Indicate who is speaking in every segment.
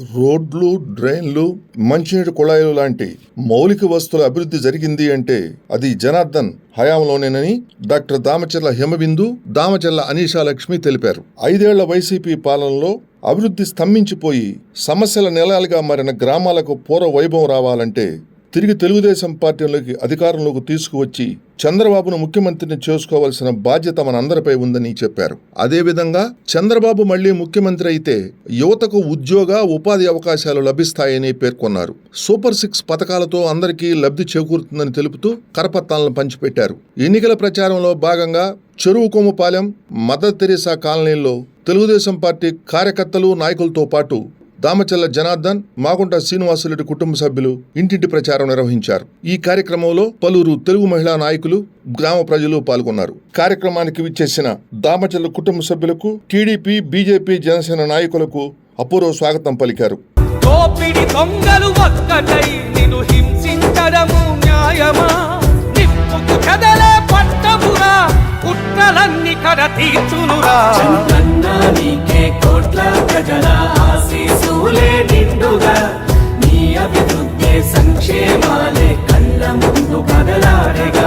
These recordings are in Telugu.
Speaker 1: రోడ్లు డ్రైన్లు మంచినీటి కుళాయిలు లాంటి మౌలిక వస్తువుల అభివృద్ధి జరిగింది అంటే అది జనార్దన్ హయాంలోనేనని డాక్టర్ దామచర్ల హిమబిందు దామచర్ల అనీషా లక్ష్మి తెలిపారు. ఐదేళ్ళ వైసీపీ పాలనలో అభివృద్ధి స్తంభించిపోయి సమస్యల నిలయాలుగా మారిన గ్రామాలకు పూర్వ వైభవం రావాలంటే తిరిగి తెలుగుదేశం పార్టీలోకి అధికారంలోకి తీసుకువచ్చి చంద్రబాబును ముఖ్యమంత్రిని చేసుకోవాల్సిన బాధ్యత మనందరిపై ఉందని చెప్పారు. అదేవిధంగా చంద్రబాబు మళ్ళీ ముఖ్యమంత్రి అయితే యువతకు ఉద్యోగ ఉపాధి అవకాశాలు లభిస్తాయని పేర్కొన్నారు. సూపర్ సిక్స్ పథకాలతో అందరికీ లబ్ధి చేకూరుతుందని తెలుపుతూ కరపత్రాలను పంచిపెట్టారు. ఎన్నికల ప్రచారంలో భాగంగా చెరువు కొమ్ముపాలెం మదర్ తెరీసా కాలనీల్లో తెలుగుదేశం పార్టీ కార్యకర్తలు నాయకులతో పాటు దామచల్ల జనార్దన్ మాగుంట శ్రీనివాసులరెడ్డి కుటుంబ సభ్యులు ఇంటింటి ప్రచారం నిర్వహించారు. ఈ కార్యక్రమంలో పలువురు తెలుగు మహిళా నాయకులు గ్రామ ప్రజలు పాల్గొన్నారు. కార్యక్రమానికి విచ్చేసిన దామచల్ల కుటుంబ సభ్యులకు టీడీపీ బీజేపీ జనసేన నాయకులకు అపూర్వ స్వాగతం పలికారు.
Speaker 2: దోపిడి దొంగలు ఒక్కటై నిన్ను హింసించడము న్యాయమా? నిప్పుకు కదలే పట్టమురా కుట్రలన్నీ కడ తీర్చునురా.
Speaker 3: చంద్రన్నా నీకే కోట్ల ప్రజల ఆశీసులే సంక్షేమాలే కళ్ళ ముందు కదలాడగా.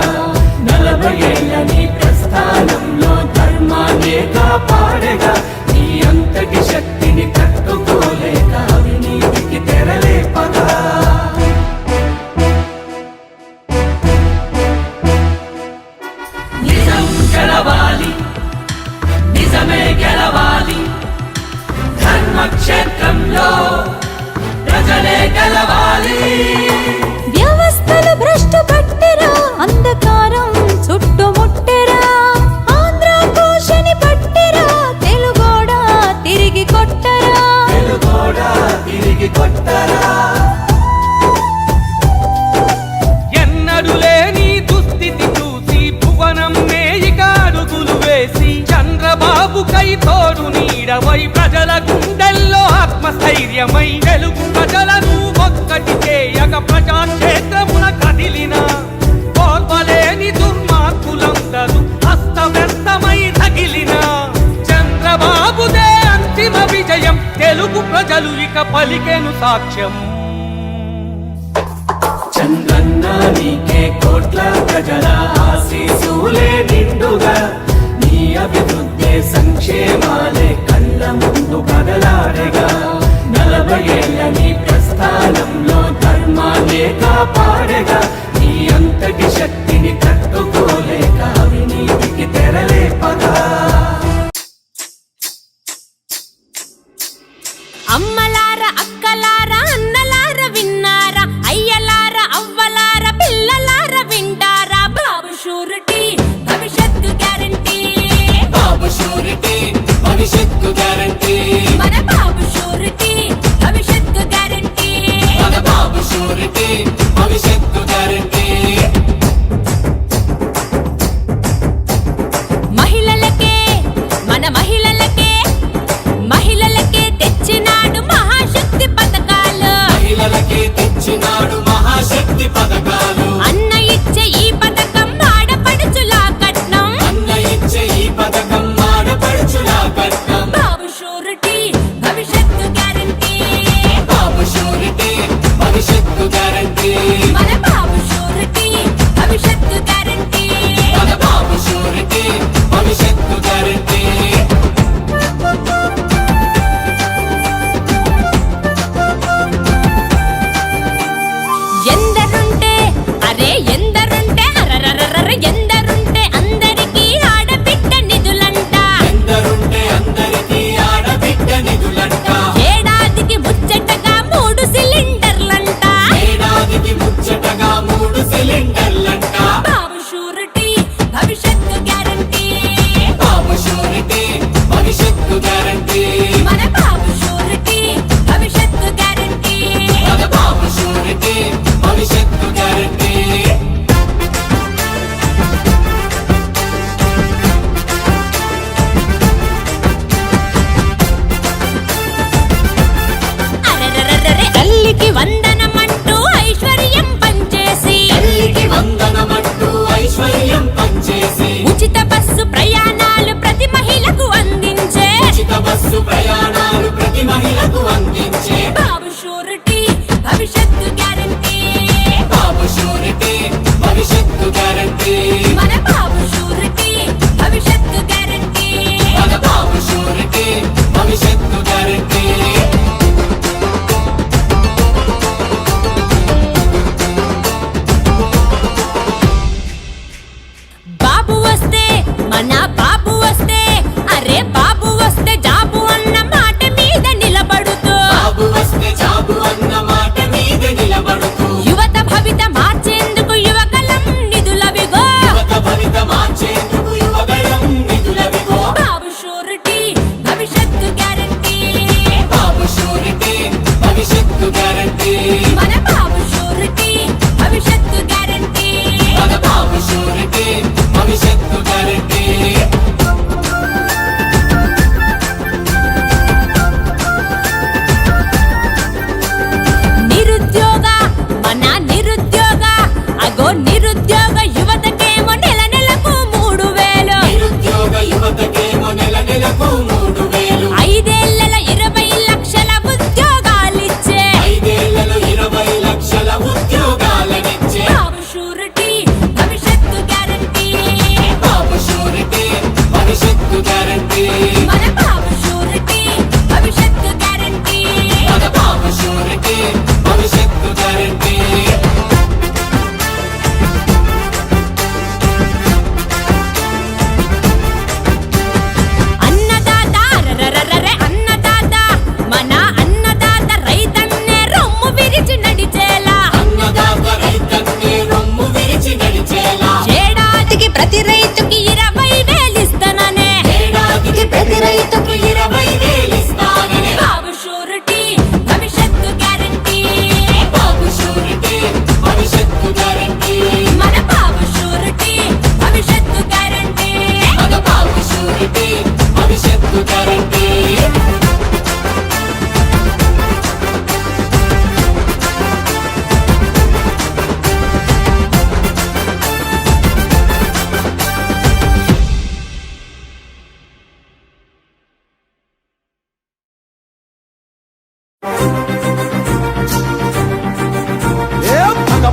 Speaker 3: ప్రజలు
Speaker 2: ఇక పలికెను సాక్ష్యం
Speaker 3: చంద్రన్న నీకే కోట్ల ప్రజల ఆశీసులే నిండుగా నీ అభివృద్ధి సంక్షేమాలే కళ్ళ ముందు కదలాడగా.
Speaker 4: భవిష్యత్తు గ్యారంటీ మన బాబు షూరిటీ భవిష్యత్తు గ్యారంటీ
Speaker 3: మన బాబు షూరిటీ భవిష్యత్తు గ్యారంటీ
Speaker 4: మహిళలకే మన మహిళలకే మహిళలకే తెచ్చినాడు మహాశక్తి పథకాలు.
Speaker 3: మహిళలకే తెచ్చినాడు మహాశక్తి పథకాలు.
Speaker 4: ప్రయాణాలు ప్రతి మహిళకు అందించే
Speaker 3: ఉచిత బస్సు ప్రయాణాలు.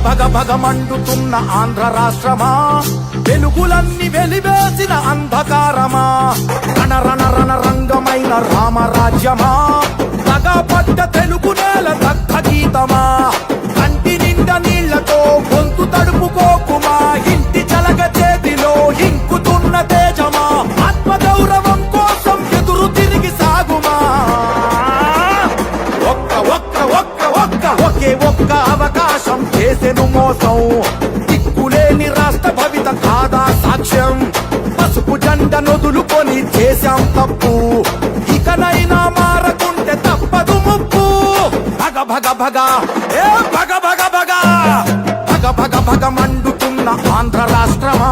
Speaker 5: భగ భగ మండుతున్న ఆంధ్ర రాష్ట్రమా? వెలుగులన్నీ వెలివేసిన అంధకారమా? రణ రణ రణ రంగమైన రామరాజ్యమా? పడ్డ తెలుగు నేల దగ్ధ గీతమా? కంటి నిండా నీళ్ళతో గొంతు తడుపుకో భగ భగ ఏ భగ భగ. భగ భగ భగ భగ మండుతున్న ఆంధ్ర రాష్ట్రమా?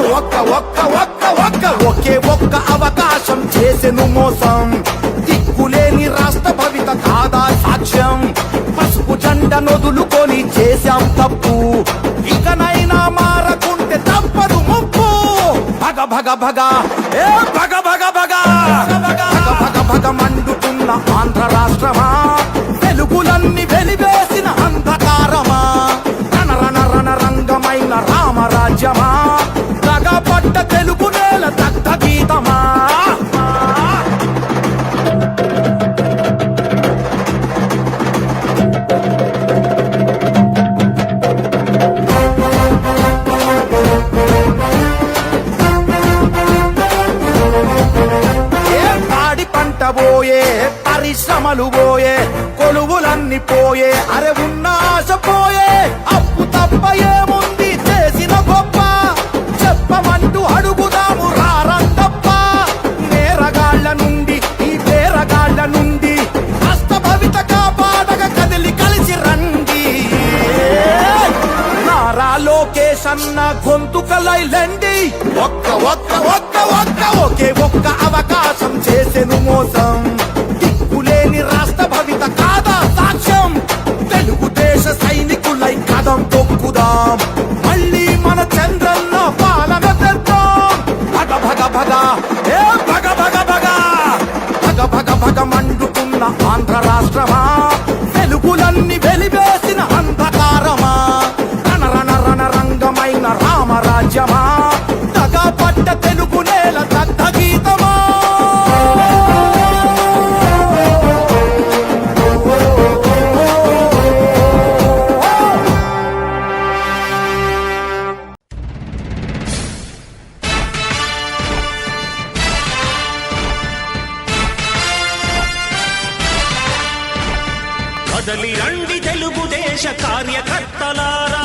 Speaker 5: ఒక్క ఒక్క ఒక్క ఒక్క ఒకే ఒక్క అవకాశం చేసెను మోసం. దిక్కులేని రాష్ట్ర భవిత కాదా సాక్ష్యం. పసుపు జెండ నొదులుకొని చేశాం తప్పు. ఇకనైనా మారకుంటే తప్పదు ముప్పు. భగ భగ భగ. ఏ భగ భగ. లోకేష్ అన్న గొంతుకలైలండి ఒక్క ఒక్క ఒక్క ఒక్క ఒకే ఒక్క అవకాశం చేసెను మోసం. రామరాజ్యమా తగపట్ట తెలుగు నేల దగ్ధ గీతమా?
Speaker 6: కదలి రండి తెలుగుదేశ కార్యకర్తలారా.